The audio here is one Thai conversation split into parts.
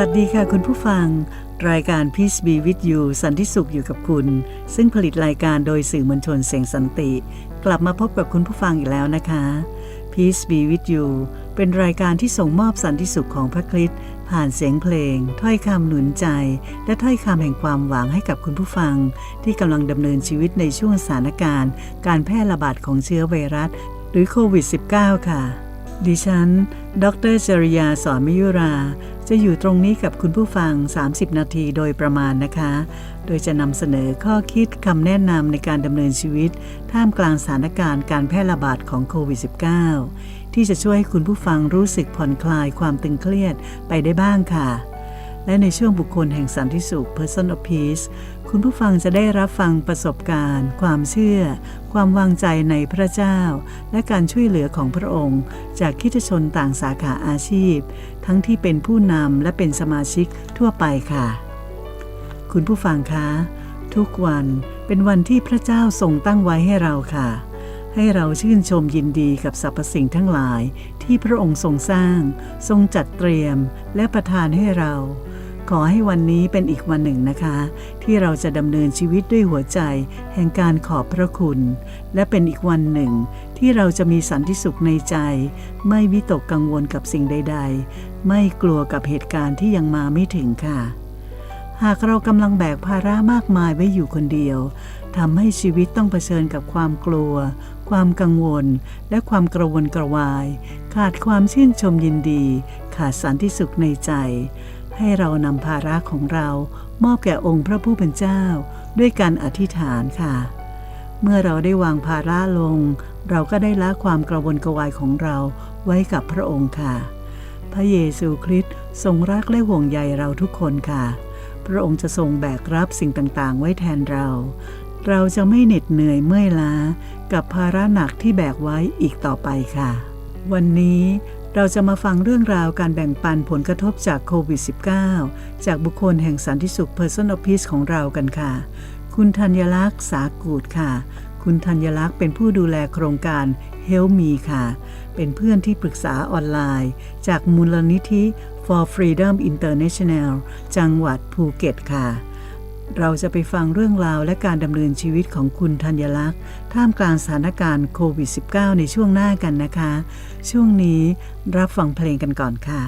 สวัสดีค่ะคุณผู้ฟัง รายการ Peace Be With You สันติสุขอยู่กับคุณ ซึ่งผลิตรายการโดยสื่อมวลชนเสียงสันติ กลับมาพบกับคุณผู้ฟังอีกแล้วนะคะ Peace Be With You เป็นรายการที่ส่งมอบสันติสุขของพระคริสต์ผ่านเสียงเพลง ถ้อยคำหนุนใจ และถ้อยคำแห่งความหวังให้กับคุณผู้ฟัง ที่กำลังดำเนินชีวิตในช่วงสถานการณ์ การแพร่ระบาดของเชื้อไวรัส หรือโควิด -19 ค่ะ ดิฉัน ดรจริยาสอนมิยุรา จะอยู่ตรงนี้กับคุณผู้ฟัง 30 นาทีโดยประมาณนะคะ โดยจะนำเสนอข้อคิดคำแนะนำในการดำเนินชีวิต ท่ามกลางสถานการณ์การแพร่ระบาดของโควิด -19 ที่จะช่วยให้คุณผู้ฟังรู้สึกผ่อนคลายความตึงเครียดไปได้บ้างค่ะ และในช่วงบุคคลแห่งสันติสุข Person of Peace คุณผู้ฟังจะได้รับฟังประสบการณ์ ความเชื่อ ความวางใจในพระเจ้า และการช่วยเหลือของพระองค์ จากคริสตชนต่างสาขาอาชีพ ทั้งที่เป็นผู้นำและเป็นสมาชิกทั่วไปค่ะ คุณผู้ฟังคะ ทุกวันเป็นวันที่พระเจ้าทรงตั้งไว้ให้เราค่ะ ให้เราชื่นชมยินดีกับสรรพสิ่งทั้งหลายที่พระองค์ทรงสร้าง ทรงจัดเตรียม และประทานให้เรา ขอให้วันนี้เป็นอีกวันหนึ่งนะคะ ที่เราจะดำเนินชีวิตด้วยหัวใจ แห่งการขอบพระคุณ และเป็นอีกวันหนึ่ง ที่เราจะมีสันติสุขในใจ ไม่วิตกกังวลกับสิ่งใด ๆ ไม่กลัวกับเหตุการณ์ที่ยังมาไม่ถึงค่ะ หากเรากำลังแบกภาระมากมายไว้อยู่คนเดียวทำให้ชีวิตต้องเผชิญกับความกลัว ความกังวล และความกระวนกระวาย ขาดความชื่นชมยินดี ขาดสันติสุขในใจ ให้เรานำภาระของเรามอบแก่องค์พระผู้เป็นเจ้า ด้วยการอธิษฐานค่ะ เมื่อเราได้วางภาระลง เราก็ได้ละความกระวนกระวายของเราไว้กับพระองค์ค่ะ พระเยซูคริสต์ทรงรักและห่วงใยเราทุกคนค่ะ พระองค์จะทรงแบกรับสิ่งต่างๆ ไว้แทนเรา เราจะไม่เหน็ดเหนื่อยเมื่อยล้า กับภาระหนักที่แบกไว้อีกต่อไปค่ะ วันนี้ เราจะมาฟังเรื่องราวการแบ่งปันผลกระทบจากโควิด -19 จากบุคคลแห่งสันติสุข Person of Peace ของเรากันค่ะ คุณธัญลักษณ์สากูดค่ะ คุณธัญลักษณ์เป็นผู้ดูแลโครงการ Help Me ค่ะ เป็นเพื่อนที่ปรึกษาออนไลน์ จากมูลนิธิ For Freedom International จังหวัดภูเก็ตค่ะ เราจะไปฟังเรื่องราวและการดำเนินชีวิตของคุณธัญลักษณ์ ท่ามกลางสถานการณ์โควิด -19 ในช่วงหน้ากันนะคะ ช่วงนี้รับฟังเพลงกันก่อนค่ะ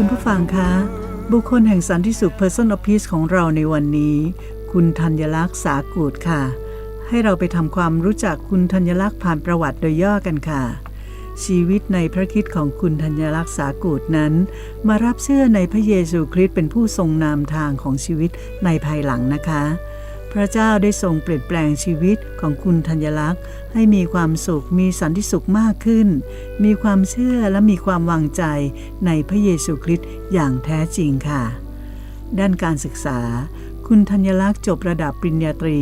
คุณผู้ฟังคะ บุคคลแห่งสันติสุข Person of Peace ของเราในวันนี้ คุณธัญลักษณ์สากูดค่ะ ให้เราไปทำความรู้จักคุณธัญลักษณ์ผ่านประวัติโดยย่อกันค่ะ ชีวิตในพระคิดของคุณธัญลักษณ์สากูดนั้น มารับเชื่อในพระเยซูคริสต์เป็นผู้ทรงนำทางของชีวิตในภายหลังนะคะ พระเจ้าได้ทรงเปลี่ยนแปลงชีวิตของคุณธัญลักษณ์ ให้มีความสุขมีสันติสุขมากขึ้น มีความเชื่อและมีความวางใจในพระเยซูคริสต์อย่างแท้จริงค่ะ ด้านการศึกษา คุณธัญลักษณ์จบระดับปริญญาตรี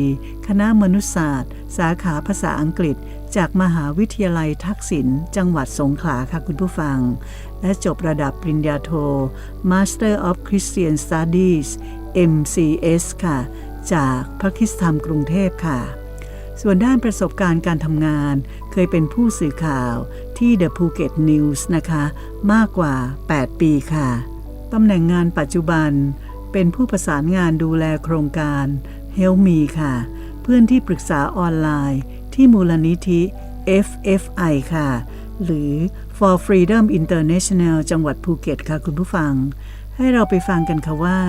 คณะมนุษยศาสตร์ สาขาภาษาอังกฤษ จากมหาวิทยาลัยทักษิณจังหวัดสงขลาค่ะคุณผู้ฟัง และจบระดับปริญญาโท Master of Christian Studies MCS ค่ะ จากพระคิสธรรมกรุงเทพค่ะ ส่วนด้านประสบการณ์การทำงาน เคยเป็นผู้สื่อข่าวที่ The Phuket News นะคะ มากกว่า 8 ปีค่ะตำแหน่งงานปัจจุบันเป็นผู้ประสานงานดูแลโครงการ Help Me ค่ะ เพื่อนที่ปรึกษาออนไลน์ที่มูลนิธิ FFI ค่ะ หรือ For Freedom International จังหวัดภูเก็ตค่ะคุณผู้ฟัง ให้เราไปฟังกันค่ะว่า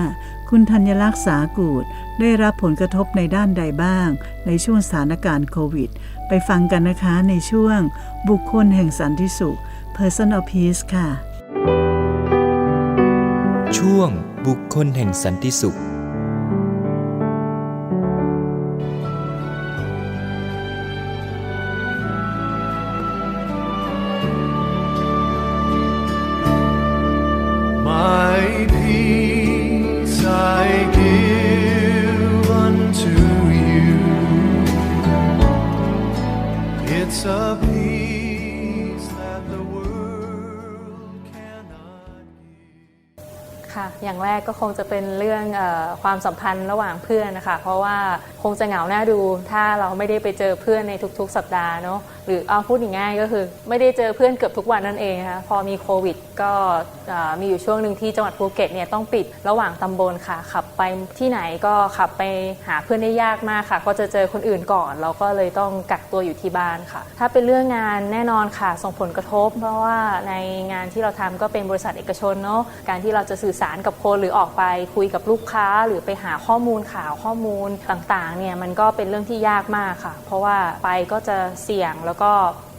คุณธัญลักษณ์สากูดได้รับผลกระทบในด้านใดบ้าง ในช่วงสถานการณ์โควิด ไปฟังกันนะคะในช่วง บุคคลแห่งสันติสุข Person of Peace ค่ะ ช่วงบุคคลแห่งสันติสุข แรกก็คงจะเป็นเรื่องอความสัมพันธ์ระหว่างเพื่อนนะคะ เพราะว่าคงจะเหงาหน้าดูถ้าเราไม่ได้ไปเจอเพื่อนในทุกๆ สัปดาห์เนาะ หรือเอาพูดง่ายๆก็คือ ไม่ได้เจอเพื่อนเกือบทุกวันนั่นเองนะคะพอมีโควิด ก็มีอยู่ช่วงหนึ่งที่จังหวัดภูเก็ตเนี่ยต้องปิดระหว่างตำบลค่ะ ขับไปที่ไหนก็ขับไปหาเพื่อนได้ยากมากค่ะ ก็จะเจอคนอื่นก่อน เราก็เลยต้องกักตัวอยู่ที่บ้านค่ะ ถ้าเป็นเรื่องงานแน่นอนค่ะ ส่งผลกระทบ เพราะว่าในงานที่เราทำก็เป็นบริษัทเอกชนเนาะการที่เราจะสื่อสารกับคนหรือออกไปคุยกับลูกค้า หรือไปหาข้อมูลข่าวข้อมูลต่างๆเนี่ยมันก็เป็นเรื่องที่ยากมากค่ะ เพราะว่าไปก็จะเสี่ยงแล้วก็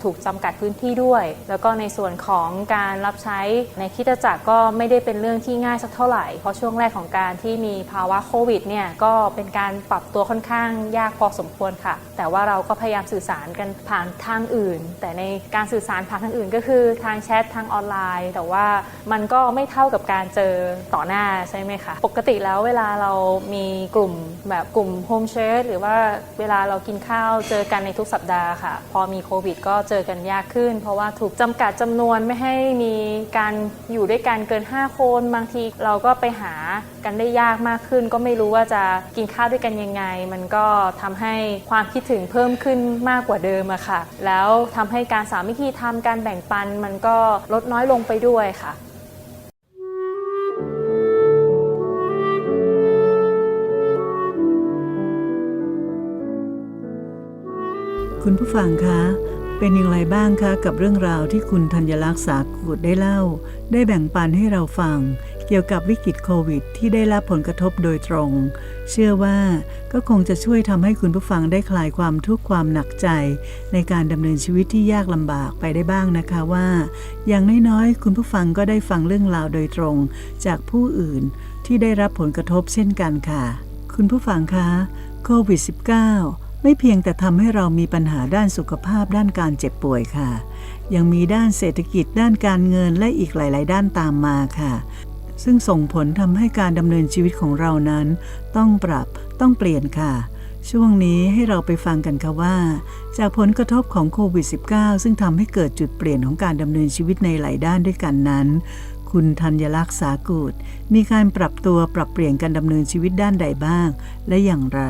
ถูกจำกัดพื้นที่ด้วย แล้วก็ในส่วนของการรับใช้ในคิดตจักรก็ไม่ได้เป็นเรื่องที่ง่ายสักเท่าไหร่ เพราะช่วงแรกของการที่มีภาวะโควิดเนี่ยก็เป็นการปรับตัวค่อนข้างยากพอสมควรค่ะ แต่ว่าเราก็พยายามสื่อสารกันผ่านทางอื่น แต่ในการสื่อสารผ่านทางอื่น ก็คือทางแชททางออนไลน์ แต่ว่ามันก็ไม่เท่ากับการเจอต่อหน้าใช่ไหมคะ ปกติแล้วเวลาเรามีกลุ่มแบบกลุ่มโฮมเชฟหรือว่าเวลาเรากินข้าวเจอกันในทุกสัปดาห์ค่ะ พอมีโควิดก็เจอกันยากขึ้น เพราะว่าถูกจำกัดจำนวนไม่ให้มีการอยู่ด้วยกันเกิน 5 คน บางทีเราก็ไปหากันได้ยากมากขึ้น ก็ไม่รู้ว่าจะกินข้าวด้วยกันยังไง มันก็ทำให้ความคิดถึงเพิ่มขึ้นมากกว่าเดิมอะค่ะ แล้วทำให้การสามัคคีทำการแบ่งปันมันก็ลดน้อยลงไปด้วยค่ะคุณผู้ฟังคะ เป็นอย่างไรบ้างคะกับเรื่องราวที่คุณธัญลักษณ์สากูดได้เล่า ได้แบ่งปันให้เราฟัง เกี่ยวกับวิกฤตโควิด ที่ได้รับผลกระทบโดยตรง เชื่อว่าก็คงจะช่วยทำให้คุณผู้ฟังได้คลายความทุกข์ความหนักใจ ในการดำเนินชีวิตที่ยากลำบากไปได้บ้างนะคะว่า อย่างน้อยๆคุณผู้ฟังก็ได้ฟังเรื่องราวโดยตรง จากผู้อื่นที่ได้รับผลกระทบเช่นกันค่ะ คุณผู้ฟังคะโควิด -19 ไม่เพียงแต่ทำให้เรามีปัญหาด้านสุขภาพด้านการเจ็บป่วยค่ะ ยังมีด้านเศรษฐกิจด้านการเงินและอีกหลาย ๆ ด้านตามมาค่ะ ซึ่งส่งผลทำให้การดำเนินชีวิตของเรานั้น ต้องปรับต้องเปลี่ยนค่ะ ช่วงนี้ให้เราไปฟังกันค่ะว่า จากผลกระทบของโควิด -19 ซึ่งทำให้เกิดจุดเปลี่ยนของการดำเนินชีวิตในหลายด้านด้วยกันนั้น คุณธัญลักษณ์สากูดมีการปรับตัวปรับเปลี่ยนการดำเนินชีวิตด้านใดบ้าง และอย่างไร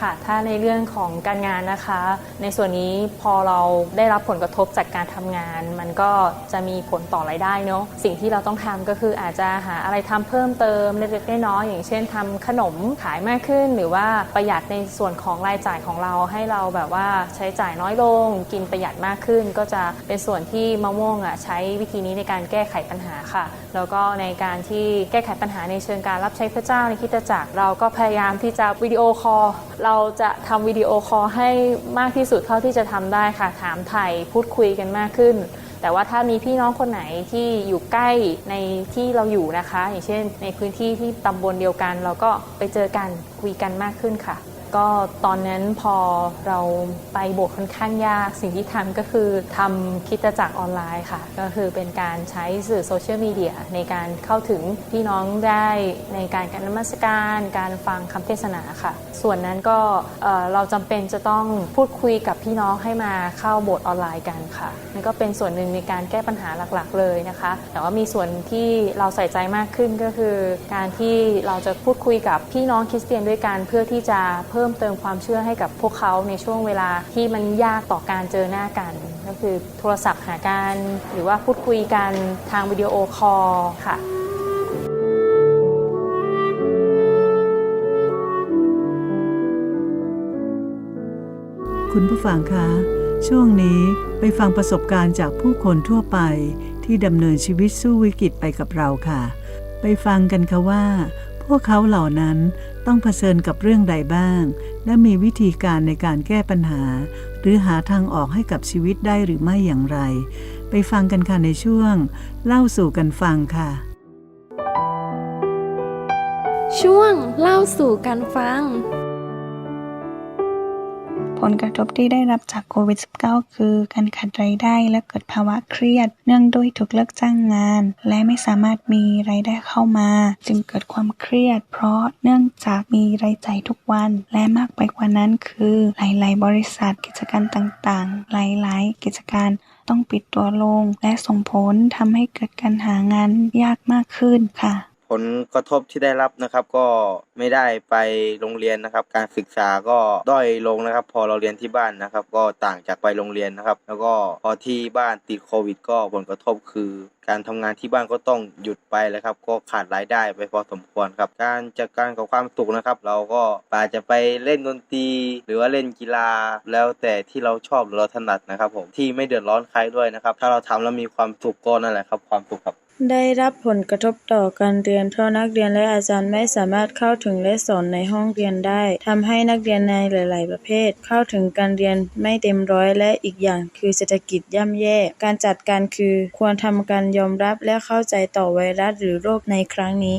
ค่ะ ถ้าในเรื่องของการงานนะคะ ในส่วนนี้พอเราได้รับผลกระทบจากการทำงาน มันก็จะมีผลต่อรายได้เนาะ สิ่งที่เราต้องทำก็คืออาจจะหาอะไรทำเพิ่มเติมเล็กๆน้อยๆอย่างเช่นทำขนมขายมากขึ้น หรือว่าประหยัดในส่วนของรายจ่ายของเราให้เราแบบว่าใช้จ่ายน้อยลง กินประหยัดมากขึ้น ก็จะเป็นส่วนที่มะม่วงอะใช้วิธีนี้ในการแก้ไขปัญหาค่ะ แล้วก็ในการที่แก้ไขปัญหาในเชิงการรับใช้พระเจ้าในคริดจักรเราก็พยายามที่จะวิดีโอคอลเราราจะทำวิดีโอคอลให้มากที่สุดเท่าที่จะทำได้ค่ะ ถามไทยพูดคุยกันมากขึ้น แต่ว่าถ้ามีพี่น้องคนไหนที่อยู่ใกล้ในที่เราอยู่นะคะ อย่างเช่น ในพื้นที่ที่ตำบลเดียวกัน เราก็ไปเจอกันคุยกันมากขึ้นค่ะ ก็ตอนนั้นพอเราไปโบสถ์ค่อนข้างยาก สิ่งที่ทำก็คือทำคิดจักรออนไลน์ค่ะ ก็คือเป็นการใช้สื่อโซเชียลมีเดียในการเข้าถึงพี่น้องได้ในการการนมัสการ การฟังคำเทศนาค่ะ ส่วนนั้นก็เอ่อเราจำเป็นจะต้องพูดคุยกับพี่น้องให้มาเข้าโบสถ์ออนไลน์กันค่ะนั่นก็เป็นส่วนหนึ่งในการแก้ปัญหาหลักๆ เลยนะคะ แต่ว่ามีส่วนที่เราใส่ใจมากขึ้นก็คือ การที่เราจะพูดคุยกับพี่น้องคริสเตียนด้วยกันเพื่อที่จะเพิ่มเติมความเชื่อให้กับพวกเขาในช่วงเวลาที่มันยากต่อการเจอหน้ากัน ก็คือโทรศัพท์หากันหรือว่าพูดคุยกันทางวิดีโอคอลค่ะคุณผู้ฟังคะ ช่วงนี้ไปฟังประสบการณ์จากผู้คนทั่วไปที่ดำเนินชีวิตสู้วิกฤตไปกับเราค่ะ ไปฟังกันค่ะว่า วกเขาเหล่านั้นต้องเผชิญกับเรื่องใดบ้าง และมีวิธีการในการแก้ปัญหา หรือหาทางออกให้กับชีวิตได้หรือไม่อย่างไร ไปฟังกันค่ะในช่วง เล่าสู่กันฟังค่ะ ช่วงเล่าสู่กันฟัง ผลกระทบที่ได้รับจากโควิด -19 คือ การขาดรายได้และเกิดภาวะเครียด เนื่องด้วยถูกเลิกจ้างงาน และไม่สามารถมีรายได้เข้ามา จึงเกิดความเครียด เพราะเนื่องจากมีรายจ่ายทุกวัน และมากไปกว่านั้นคือหลาย ๆ บริษัทกิจการต่าง ๆ หลาย ๆ กิจการต้องปิดตัวลง และส่งผลทำให้เกิดการหางานยากมากขึ้นค่ะ ผลกระทบที่ได้รับนะครับ ก็ไม่ได้ไปโรงเรียนนะครับ การศึกษาก็ด้อยลงนะครับ พอเราเรียนที่บ้านนะครับ ก็ต่างจากไปโรงเรียนนะครับ แล้วก็พอที่บ้านติดโควิด ก็ผลกระทบคือ การทำงานที่บ้านก็ต้องหยุดไปเลยครับ ก็ขาดรายได้ไปพอสมควรครับ การจัดการกับความสุขนะครับ เราก็อาจจะไปเล่นดนตรีหรือว่าเล่นกีฬา แล้วแต่ที่เราชอบหรือเราถนัดนะครับผมที่ไม่เดือดร้อนใครด้วยนะครับ ถ้าเราทำแล้วมีความสุขก็นั่นแหละครับความสุขครับได้รับผลกระทบต่อการเรียนเพราะนักเรียนและอาจารย์ไม่สามารถเข้าถึงและสอนในห้องเรียนได้ทำให้นักเรียนในหลาย ๆ ประเภท เข้าถึงการเรียนไม่เต็มร้อยและอีกอย่างคือเศรษฐกิจย่ำแย่ การจัดการคือควรทำการยอมรับและเข้าใจต่อไวรัสหรือโรคในครั้งนี้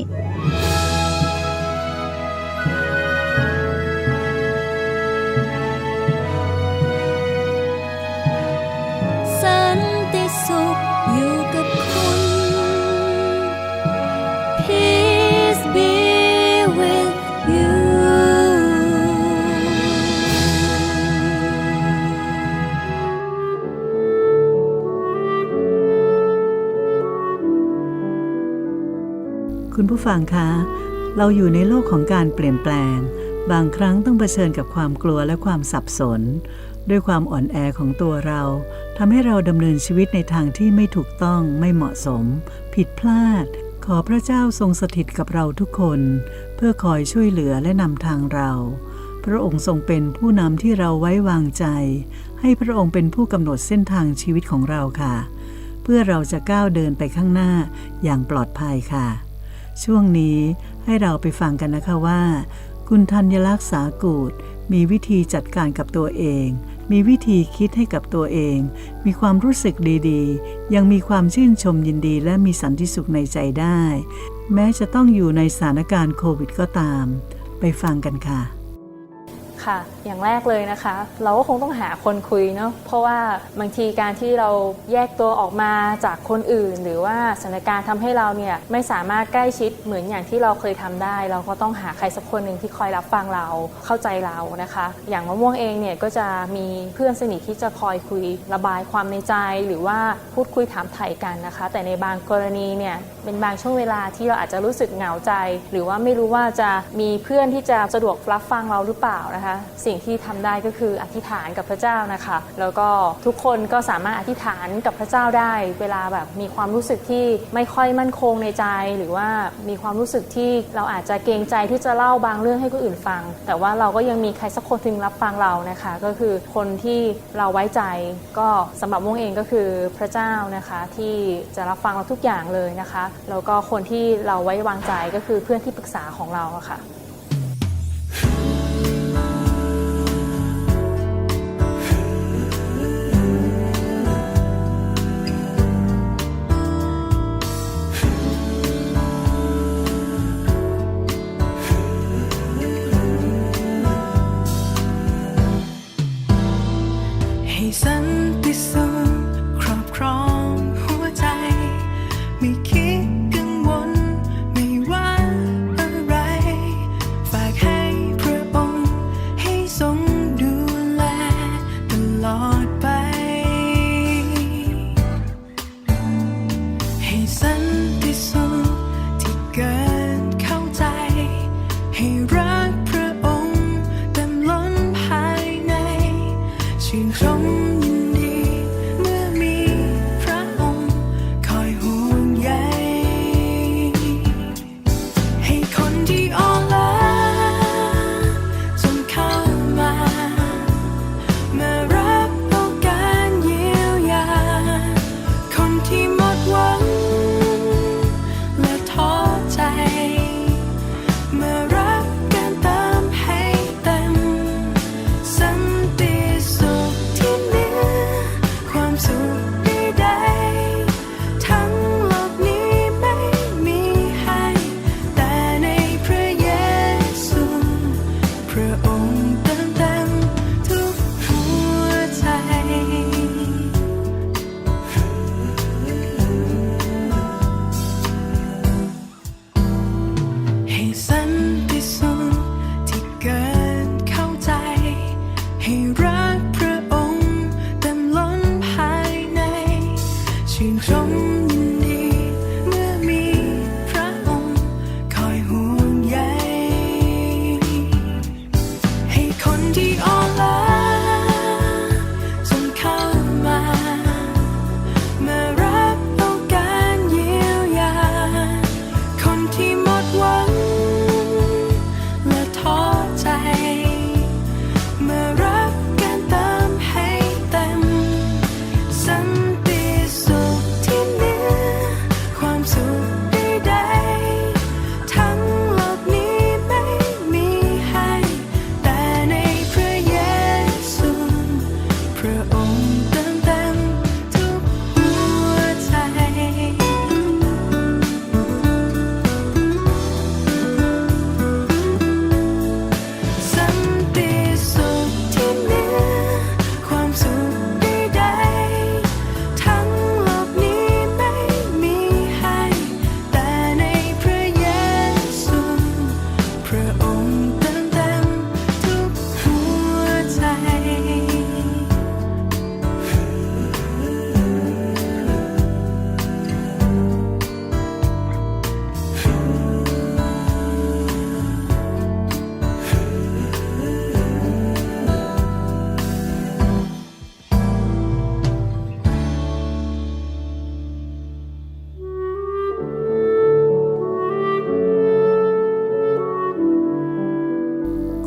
คุณผู้ฟังคะ เราอยู่ในโลกของการเปลี่ยนแปลง บางครั้งต้องเผชิญกับความกลัวและความสับสน ด้วยความอ่อนแอของตัวเราทำให้เราดำเนินชีวิตในทางที่ไม่ถูกต้องไม่เหมาะสม ผิดพลาด ขอพระเจ้าทรงสถิตกับเราทุกคน เพื่อคอยช่วยเหลือและนำทางเราพระองค์ทรงเป็นผู้นำที่เราไว้วางใจ ให้พระองค์เป็นผู้กำหนดเส้นทางชีวิตของเราค่ะ เพื่อเราจะก้าวเดินไปข้างหน้าอย่างปลอดภัยค่ะ ช่วงนี้ให้เราไปฟังกันนะคะว่า คุณธัญลักษณ์สากูดมีวิธีจัดการกับตัวเอง มีวิธีคิดให้กับตัวเอง มีความรู้สึกดีๆ ยังมีความชื่นชมยินดีและมีสันติสุขในใจได้ แม้จะต้องอยู่ในสถานการณ์โควิดก็ตาม ไปฟังกันค่ะ ค่ะ อย่างแรกเลยนะคะ เราก็คงต้องหาคนคุยเนาะเพราะว่าบางทีการที่เราแยกตัวออกมาจากคนอื่น หรือว่าสถานการณ์ทำให้เราเนี่ยไม่สามารถใกล้ชิดเหมือนอย่างที่เราเคยทำได้ เราก็ต้องหาใครสักคนหนึ่งที่คอยรับฟังเราเข้าใจเรานะคะ อย่างมะม่วงเองเนี่ยก็จะมีเพื่อนสนิทที่จะคอยคุยระบายความในใจ หรือว่าพูดคุยถามไถ่กันนะคะ แต่ในบางกรณีเนี่ยเป็นบางช่วงเวลาที่เราอาจจะรู้สึกเหงาใจ หรือว่าไม่รู้ว่าจะมีเพื่อนที่จะสะดวกรับฟังเราหรือเปล่านะคะ สิ่งที่ทำได้ก็คืออธิษฐานกับพระเจ้านะคะ แล้วก็ทุกคนก็สามารถอธิษฐานกับพระเจ้าได้ เวลาแบบมีความรู้สึกที่ไม่ค่อยมั่นคงในใจ หรือว่ามีความรู้สึกที่เราอาจจะเกรงใจที่จะเล่าบางเรื่องให้คนอื่นฟัง แต่ว่าเราก็ยังมีใครสักคนถึงรับฟังเรานะคะ ก็คือคนที่เราไว้ใจก็สำหรับวงเองก็คือพระเจ้านะคะที่จะรับฟังเราทุกอย่างเลยนะคะแล้วก็คนที่เราไว้วางใจก็คือเพื่อนที่ปรึกษาของเราค่ะ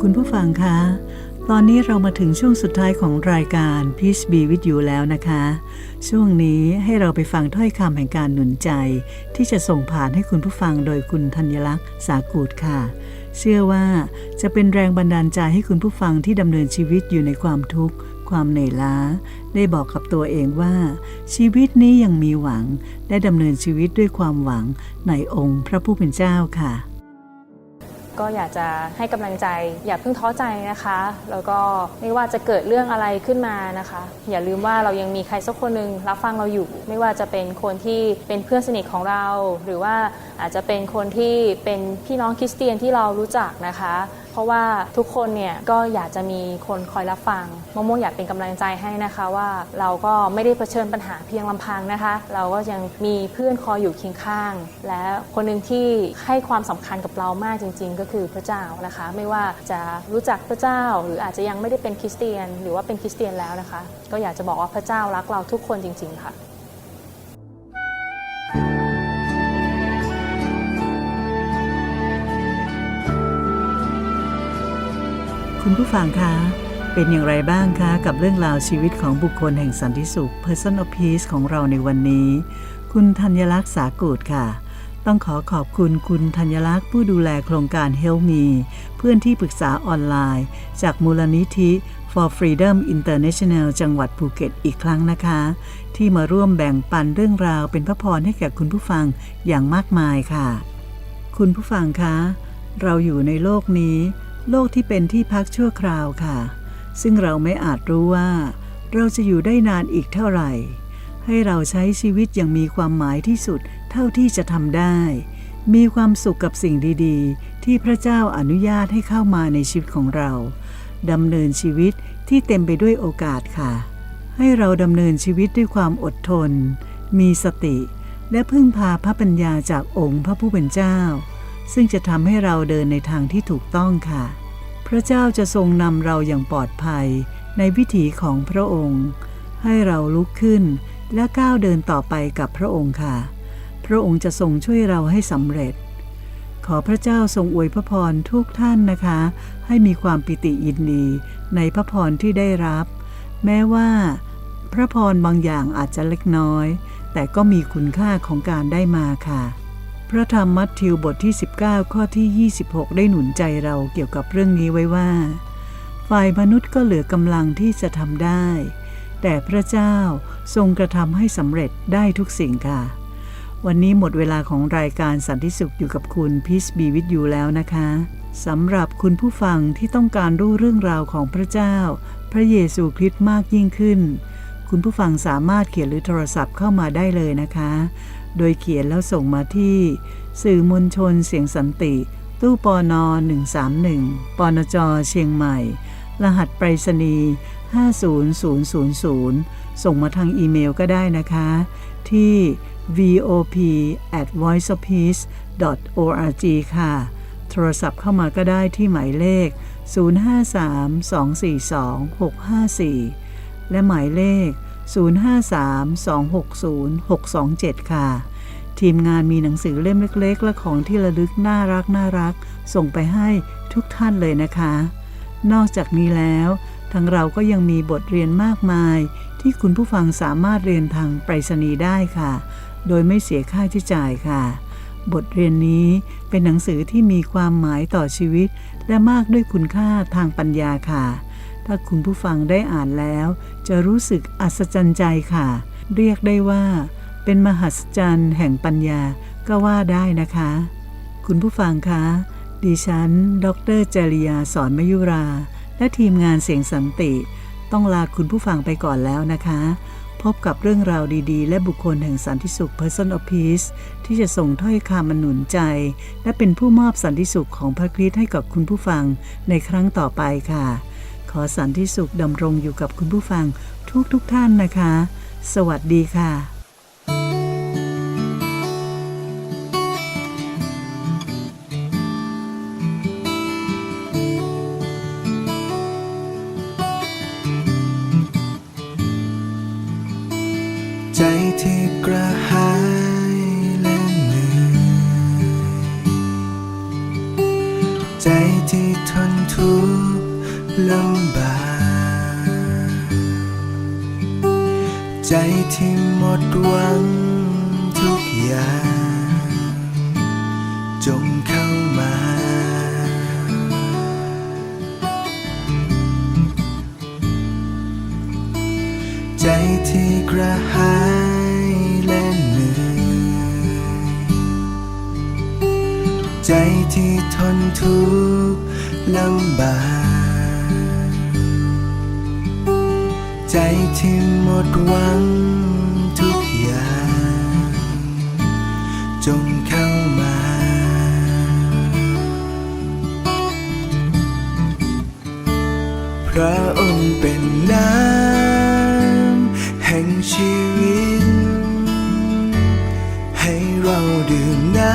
คุณผู้ฟังคะ ตอนนี้เรามาถึงช่วงสุดท้ายของรายการ Peace Be With You แล้วนะคะ ช่วงนี้ให้เราไปฟังถ้อยคำแห่งการหนุนใจ ที่จะส่งผ่านให้คุณผู้ฟังโดยคุณธัญลักษณ์สากูดค่ะ เชื่อว่าจะเป็นแรงบันดาลใจให้คุณผู้ฟังที่ดำเนินชีวิตอยู่ในความทุกข์ความเหนื่อยล้า ได้บอกกับตัวเองว่า ชีวิตนี้ยังมีหวัง ได้ดำเนินชีวิตด้วยความหวังในองค์พระผู้เป็นเจ้าค่ะ ก็อยากจะให้กำลังใจ อย่าเพิ่งท้อใจนะคะ แล้วก็ไม่ว่าจะเกิดเรื่องอะไรขึ้นมานะคะ อย่าลืมว่าเรายังมีใครสักคนหนึ่งรับฟังเราอยู่ ไม่ว่าจะเป็นคนที่เป็นเพื่อนสนิทของเรา หรือว่าอาจจะเป็นคนที่เป็นพี่น้องคริสเตียนที่เรารู้จักนะคะ ราะว่าทุกคนเนี่ยก็อยากจะมีคนคอยรับฟังมะม่วงอยากเป็นกำลังใจให้นะคะว่าเราก็ไม่ได้เผชิญปัญหาเพียงลำพังนะคะ เราก็ยังมีเพื่อนคอยอยู่เคียงข้าง และคนหนึ่งที่ให้ความสำคัญกับเรามากจริง ๆ ก็คือพระเจ้านะคะ ไม่ว่าจะรู้จักพระเจ้า หรืออาจจะยังไม่ได้เป็นคริสเตียน หรือว่าเป็นคริสเตียนแล้วนะคะ ก็อยากจะบอกว่าพระเจ้ารักเราทุกคนจริง ๆค่ะ คุณผู้ฟังคะ เป็นอย่างไรบ้างคะกับเรื่องราวชีวิตของบุคคลแห่งสันติสุข Person of Peace ของเราในวันนี้ คุณธัญลักษณ์สากูดค่ะ ต้องขอขอบคุณคุณธัญลักษณ์ผู้ดูแลโครงการ Help Me เพื่อนที่ปรึกษาออนไลน์ จากมูลนิธิ For Freedom International จังหวัดภูเก็ตอีกครั้งนะคะ ที่มาร่วมแบ่งปันเรื่องราวเป็นพระพรให้แก่คุณผู้ฟังอย่างมากมายค่ะ คุณผู้ฟังคะ เราอยู่ในโลกนี้ โลกที่เป็นที่พักชั่วคราวค่ะ ซึ่งเราไม่อาจรู้ว่า เราจะอยู่ได้นานอีกเท่าไหร่ ให้เราใช้ชีวิตอย่างมีความหมายที่สุดเท่าที่จะทำได้ มีความสุขกับสิ่งดีๆ ที่พระเจ้าอนุญาตให้เข้ามาในชีวิตของเราดำเนินชีวิตที่เต็มไปด้วยโอกาสค่ะ ให้เราดำเนินชีวิตด้วยความอดทน มีสติ และพึ่งพาพระปัญญาจากองค์พระผู้เป็นเจ้า ซึ่งจะทำให้เราเดินในทางที่ถูกต้องค่ะ พระเจ้าจะทรงนำเราอย่างปลอดภัยในวิถีของพระองค์ ให้เราลุกขึ้นและก้าวเดินต่อไปกับพระองค์ค่ะ พระองค์จะทรงช่วยเราให้สำเร็จ ขอพระเจ้าทรงอวยพระพรทุกท่านนะคะ ให้มีความปิติยินดีในพระพรที่ได้รับ แม้ว่า พระพรบางอย่างอาจจะเล็กน้อย แต่ก็มีคุณค่าของการได้มาค่ะ พระธรรมมัทธิวบทที่ 19 ข้อที่ 26 ได้หนุนใจเราเกี่ยวกับเรื่องนี้ไว้ว่า ฝ่ายมนุษย์ก็เหลือกำลังที่จะทำได้ แต่พระเจ้าทรงกระทำให้สำเร็จได้ทุกสิ่งค่ะ วันนี้หมดเวลาของรายการสันติสุขอยู่กับคุณ Peace be with you แล้วนะคะสำหรับคุณผู้ฟังที่ต้องการรู้เรื่องราวของพระเจ้า พระเยซูคริสต์มากยิ่งขึ้น คุณผู้ฟังสามารถเขียนหรือโทรศัพท์เข้ามาได้เลยนะคะ โดยเขียนแล้วส่งมาที่ สื่อมวลชนเสียงสันติ ตู้ปอนอ131ปอนจเชียงใหม่ รหัสไปรษณีย์50000 ส่งมาทางอีเมลก็ได้นะคะ ที่ vop at voiceofpeace org ค่ะ โทรศัพท์เข้ามาก็ได้ที่หมายเลข 053-242-654 และหมายเลข 053-260-627 ค่ะ ทีมงานมีหนังสือเล่มเล็ก ๆ และของที่ระลึกน่ารักน่ารัก ส่งไปให้ทุกท่านเลยนะคะ นอกจากนี้แล้วทางเราก็ยังมีบทเรียนมากมาย ที่คุณผู้ฟังสามารถเรียนทางไปรษณีย์ได้ค่ะ โดยไม่เสียค่าใช้จ่ายค่ะ บทเรียนนี้เป็นหนังสือที่มีความหมายต่อชีวิต และมากด้วยคุณค่าทางปัญญาค่ะ ถ้าคุณผู้ฟังได้อ่านแล้ว จะรู้สึกอัศจรรย์ใจค่ะ เรียกได้ว่า เป็นมหัศจรรย์แห่งปัญญาก็ว่าได้นะคะ คุณผู้ฟังคะ ดิฉัน ดรจริยาสอนมยุรา และทีมงานเสียงสันติ ต้องลาคุณผู้ฟังไปก่อนแล้วนะคะ พบกับเรื่องราวดีๆ และบุคคลแห่งสันติสุข Person of Peace ที่จะส่งถ้อยคำมนหนุนใจ และเป็นผู้มอบสันติสุขของพระคริสต์ให้กับคุณผู้ฟังในครั้งต่อไปค่ะ อสันติสุขดำรงอยู่กับคุณผู้ฟังทุกทุกท่านนะคะ สวัสดีค่ะ ใจที่กระหายและเหนื่อยใจที่ทนทุกข์ลำบาก ใจที่หมดหวังทุกอย่าง จงเข้ามา พระองค์เป็นน้ำ ห่งชีวิต ให้เราดื่มน้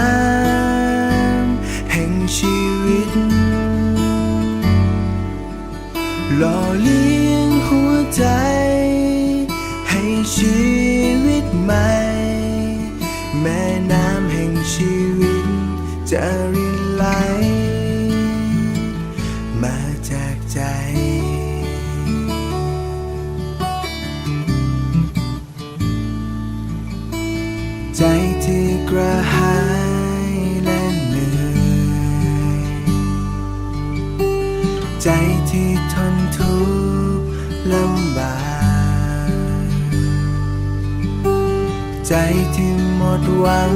ำแห่งชีวิต หล่อเลี้ยงหัวใจ ให้ชีวิตใหม่ แม่น้ำแห่งชีวิต จะรินไหล มาจากใจ ใจที่กระหายและเหนื่อย ใจที่ทนทุกข์ลำบาก ใจที่หมดหวัง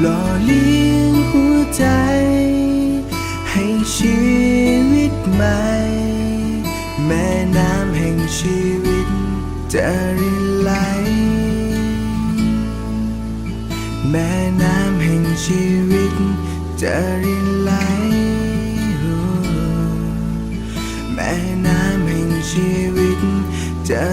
หล่อเลี้ยงหัวใจ ให้ชีวิตใหม่ แม่น้ำแห่งชีวิตจะรินไหล แม่น้ำแห่งชีวิตจะรินไหล แม่น้ำแห่งชีวิตจะ